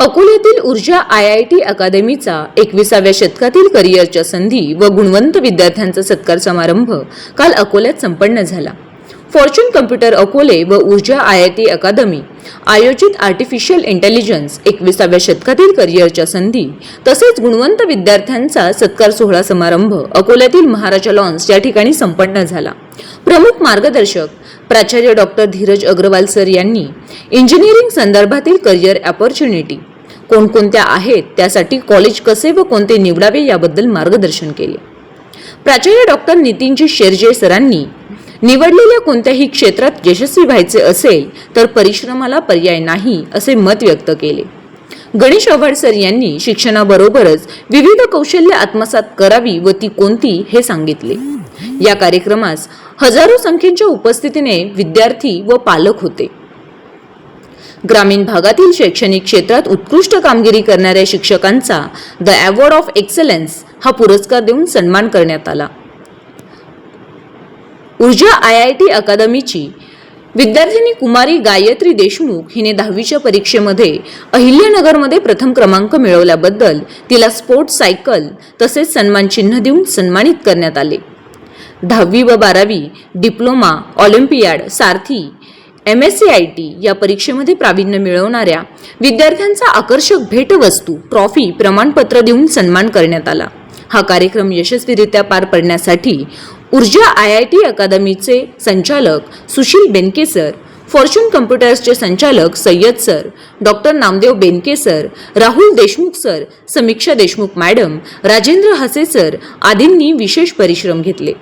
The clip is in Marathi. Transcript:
अकोल्यातील ऊर्जा आय आय टी अकादमीचा एकविसाव्या शतकातील करिअरच्या संधी व गुणवंत विद्यार्थ्यांचा सत्कार समारंभ काल अकोल्यात संपन्न झाला. फॉर्च्यून कम्प्युटर अकोले व ऊर्जा आय आय टी अकादमी आयोजित आर्टिफिशियल इंटेलिजन्स एकविसाव्या शतकातील करिअरच्या संधी तसेच गुणवंत विद्यार्थ्यांचा सत्कार सोहळा समारंभ अकोल्यातील महाराजा लॉन्स या ठिकाणी संपन्न झाला. प्रमुख मार्गदर्शक प्राचार्य डॉक्टर धीरज अग्रवाल सर यांनी इंजिनिअरिंग संदर्भातील करिअर अपॉर्च्युनिटी कोणकोणत्या आहेत त्यासाठी कॉलेज कसे व कोणते निवडावे याबद्दल मार्गदर्शन केले. प्राचार्य डॉक्टर नितीनजी शेरजे सरांनी निवडलेल्या कोणत्याही क्षेत्रात यशस्वी व्हायचे असेल तर परिश्रमाला पर्याय नाही असे मत व्यक्त केले. गणेश आव्हाड सर यांनी शिक्षणाबरोबरच विविध कौशल्य आत्मसात करावी व ती कोणती हे सांगितले. या कार्यक्रमास हजारो संख्येच्या उपस्थितीने विद्यार्थी व पालक होते. ग्रामीण भागातील शैक्षणिक क्षेत्रात उत्कृष्ट कामगिरी करणाऱ्या शिक्षकांचा द अवॉर्ड ऑफ एक्सलन्स हा पुरस्कार देऊन सन्मान करण्यात आला. ऊर्जा आय आय टी अकादमीची विद्यार्थिनी कुमारी गायत्री देशमुख हिने दहावीच्या परीक्षेमध्ये अहिल्यानगरमध्ये प्रथम क्रमांक मिळवल्याबद्दल तिला स्पोर्ट्स सायकल तसेच सन्मान चिन्ह देऊन सन्मानित करण्यात आले. दहावी व बारावी diploma olympiad Sarathi M S C I T या परीक्षेमध्ये प्रावीण्य मिळवणाऱ्या विद्यार्थ्यांचा आकर्षक भेटवस्तू ट्रॉफी प्रमाणपत्र देऊन सन्मान करण्यात आला. हा कार्यक्रम यशस्वीरित्या पार पडण्यासाठी ऊर्जा आय आय टी अकादमीचे संचालक सुशील बेनकेसर फॉर्च्यून कम्प्युटर्सचे संचालक Sayyad sir doctor Namdev Benke sir Rahul Deshmukh sir Samiksha Deshmukh madam Rajendra Hase sir आदींनी विशेष परिश्रम घेतले.